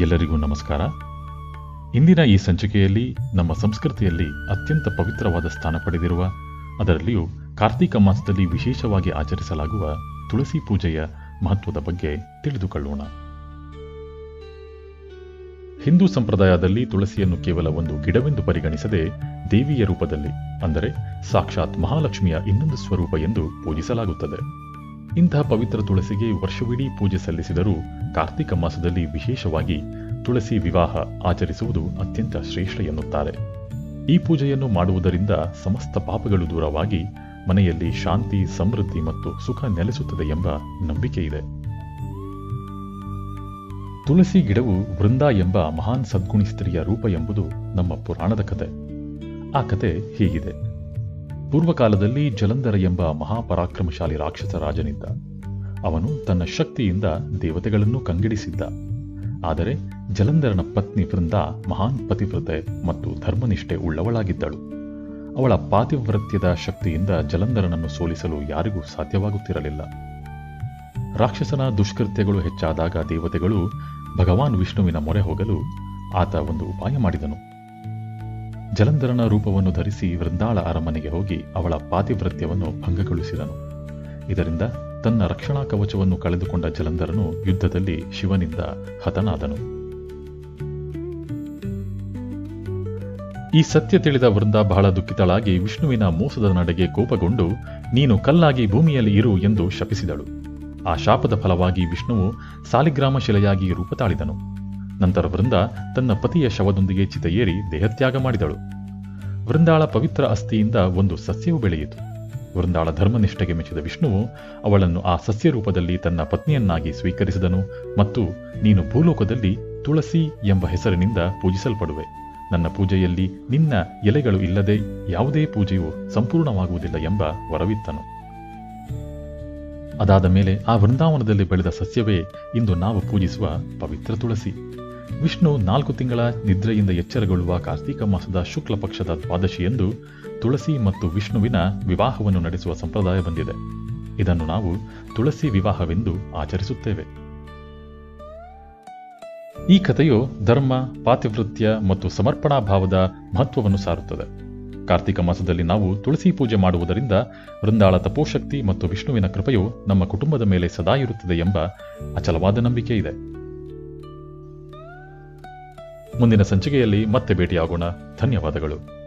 ಎಲ್ಲರಿಗೂ ನಮಸ್ಕಾರ. ಇಂದಿನ ಈ ಸಂಚಿಕೆಯಲ್ಲಿ ನಮ್ಮ ಸಂಸ್ಕೃತಿಯಲ್ಲಿ ಅತ್ಯಂತ ಪವಿತ್ರವಾದ ಸ್ಥಾನ ಪಡೆದಿರುವ, ಅದರಲ್ಲಿಯೂ ಕಾರ್ತೀಕ ಮಾಸದಲ್ಲಿ ವಿಶೇಷವಾಗಿ ಆಚರಿಸಲಾಗುವ ತುಳಸಿ ಪೂಜೆಯ ಮಹತ್ವದ ಬಗ್ಗೆ ತಿಳಿದುಕೊಳ್ಳೋಣ. ಹಿಂದೂ ಸಂಪ್ರದಾಯದಲ್ಲಿ ತುಳಸಿಯನ್ನು ಕೇವಲ ಒಂದು ಗಿಡವೆಂದು ಪರಿಗಣಿಸದೆ ದೇವಿಯ ರೂಪದಲ್ಲಿ, ಅಂದರೆ ಸಾಕ್ಷಾತ್ ಮಹಾಲಕ್ಷ್ಮಿಯ ಇನ್ನೊಂದು ಸ್ವರೂಪ ಎಂದು ಪೂಜಿಸಲಾಗುತ್ತದೆ. ಇಂತಹ ಪವಿತ್ರ ತುಳಸಿಗೆ ವರ್ಷವಿಡೀ ಪೂಜೆ ಸಲ್ಲಿಸಿದರೂ ಕಾರ್ತಿಕ ಮಾಸದಲ್ಲಿ ವಿಶೇಷವಾಗಿ ತುಳಸಿ ವಿವಾಹ ಆಚರಿಸುವುದು ಅತ್ಯಂತ ಶ್ರೇಷ್ಠ ಎನ್ನುತ್ತಾರೆ. ಈ ಪೂಜೆಯನ್ನು ಮಾಡುವುದರಿಂದ ಸಮಸ್ತ ಪಾಪಗಳು ದೂರವಾಗಿ ಮನೆಯಲ್ಲಿ ಶಾಂತಿ, ಸಮೃದ್ಧಿ ಮತ್ತು ಸುಖ ನೆಲೆಸುತ್ತದೆ ಎಂಬ ನಂಬಿಕೆ ಇದೆ ತುಳಸಿ ಗಿಡವು ವೃಂದ ಎಂಬ ಮಹಾನ್ ಸದ್ಗುಣಿ ಸ್ತ್ರೀಯ ರೂಪ ಎಂಬುದು ನಮ್ಮ ಪುರಾಣದ ಕತೆ. ಆ ಕತೆ ಹೀಗಿದೆ. ಪೂರ್ವಕಾಲದಲ್ಲಿ ಜಲಂಧರ ಎಂಬ ಮಹಾಪರಾಕ್ರಮಶಾಲಿ ರಾಕ್ಷಸ ರಾಜನಿದ್ದ. ಅವನು ತನ್ನ ಶಕ್ತಿಯಿಂದ ದೇವತೆಗಳನ್ನು ಕಂಗೆಡಿಸಿದ್ದ. ಆದರೆ ಜಲಂಧರನ ಪತ್ನಿ ವೃಂದ ಮಹಾನ್ ಪತಿವ್ರತೆ ಮತ್ತು ಧರ್ಮನಿಷ್ಠೆ ಉಳ್ಳವಳಾಗಿದ್ದಳು. ಅವಳ ಪಾತಿವ್ರತ್ಯದ ಶಕ್ತಿಯಿಂದ ಜಲಂಧರನನ್ನು ಸೋಲಿಸಲು ಯಾರಿಗೂ ಸಾಧ್ಯವಾಗುತ್ತಿರಲಿಲ್ಲ. ರಾಕ್ಷಸನ ದುಷ್ಕೃತ್ಯಗಳು ಹೆಚ್ಚಾದಾಗ ದೇವತೆಗಳು ಭಗವಾನ್ ವಿಷ್ಣುವಿನ ಮೊರೆ ಹೋಗಲು ಆತ ಒಂದು ಉಪಾಯ ಮಾಡಿದನು. ಜಲಂಧರನ ರೂಪವನ್ನು ಧರಿಸಿ ವೃಂದಾಳ ಅರಮನೆಗೆ ಹೋಗಿ ಅವಳ ಪಾತಿವೃತ್ಯವನ್ನು ಭಂಗಗೊಳಿಸಿದನು. ಇದರಿಂದ ತನ್ನ ರಕ್ಷಣಾ ಕವಚವನ್ನು ಕಳೆದುಕೊಂಡ ಜಲಂಧರನು ಯುದ್ಧದಲ್ಲಿ ಶಿವನಿಂದ ಹತನಾದನು. ಈ ಸತ್ಯ ತಿಳಿದ ವೃಂದ ಬಹಳ ದುಃಖಿತಳಾಗಿ ವಿಷ್ಣುವಿನ ಮೋಸದ ನಡೆಗೆ ಕೋಪಗೊಂಡು, ನೀನು ಕಲ್ಲಾಗಿ ಭೂಮಿಯಲ್ಲಿ ಇರು ಎಂದು ಶಪಿಸಿದಳು. ಆ ಶಾಪದ ಫಲವಾಗಿ ವಿಷ್ಣುವು ಸಾಲಿಗ್ರಾಮ ಶಿಲೆಯಾಗಿ ರೂಪ ತಾಳಿದನು ನಂತರ ವೃಂದ ತನ್ನ ಪತಿಯ ಶವದೊಂದಿಗೆ ಚಿತೆಯೇರಿ ದೇಹತ್ಯಾಗ ಮಾಡಿದಳು. ವೃಂದಾಳ ಪವಿತ್ರ ಅಸ್ಥಿಯಿಂದ ಒಂದು ಸಸ್ಯವು ಬೆಳೆಯಿತು. ವೃಂದಾಳ ಧರ್ಮನಿಷ್ಠೆಗೆ ಮೆಚ್ಚಿದ ವಿಷ್ಣುವು ಅವಳನ್ನು ಆ ಸಸ್ಯ ರೂಪದಲ್ಲಿ ತನ್ನ ಪತ್ನಿಯನ್ನಾಗಿ ಸ್ವೀಕರಿಸಿದನು ಮತ್ತು ನೀನು ಭೂಲೋಕದಲ್ಲಿ ತುಳಸಿ ಎಂಬ ಹೆಸರಿನಿಂದ ಪೂಜಿಸಲ್ಪಡುವೆ. ನನ್ನ ಪೂಜೆಯಲ್ಲಿ ನಿನ್ನ ಎಲೆಗಳು ಇಲ್ಲದೆ ಯಾವುದೇ ಪೂಜೆಯು ಸಂಪೂರ್ಣವಾಗುವುದಿಲ್ಲ ಎಂಬ ವರವಿತ್ತನು. ಅದಾದ ಮೇಲೆ ಆ ವೃಂದಾವನದಲ್ಲಿ ಬೆಳೆದ ಸಸ್ಯವೇ ಇಂದು ನಾವು ಪೂಜಿಸುವ ಪವಿತ್ರ ತುಳಸಿ. ವಿಷ್ಣು ನಾಲ್ಕು ತಿಂಗಳ ನಿದ್ರೆಯಿಂದ ಎಚ್ಚರಗೊಳ್ಳುವ ಕಾರ್ತೀಕ ಮಾಸದ ಶುಕ್ಲ ಪಕ್ಷದ ದ್ವಾದಶಿಯಂದು ತುಳಸಿ ಮತ್ತು ವಿಷ್ಣುವಿನ ವಿವಾಹವನ್ನು ನಡೆಸುವ ಸಂಪ್ರದಾಯ ಬಂದಿದೆ. ಇದನ್ನು ನಾವು ತುಳಸಿ ವಿವಾಹವೆಂದು ಆಚರಿಸುತ್ತೇವೆ. ಈ ಕಥೆಯು ಧರ್ಮ, ಪಾತಿವೃತ್ಯ ಮತ್ತು ಸಮರ್ಪಣಾ ಭಾವದ ಮಹತ್ವವನ್ನು ಸಾರುತ್ತದೆ. ಕಾರ್ತಿಕ ಮಾಸದಲ್ಲಿ ನಾವು ತುಳಸಿ ಪೂಜೆ ಮಾಡುವುದರಿಂದ ವೃಂದಾಳ ತಪೋಶಕ್ತಿ ಮತ್ತು ವಿಷ್ಣುವಿನ ಕೃಪೆಯು ನಮ್ಮ ಕುಟುಂಬದ ಮೇಲೆ ಸದಾ ಇರುತ್ತದೆ ಎಂಬ ಅಚಲವಾದ ನಂಬಿಕೆ ಇದೆ. ಮುಂದಿನ ಸಂಚಿಕೆಯಲ್ಲಿ ಮತ್ತೆ ಭೇಟಿಯಾಗೋಣ. ಧನ್ಯವಾದಗಳು.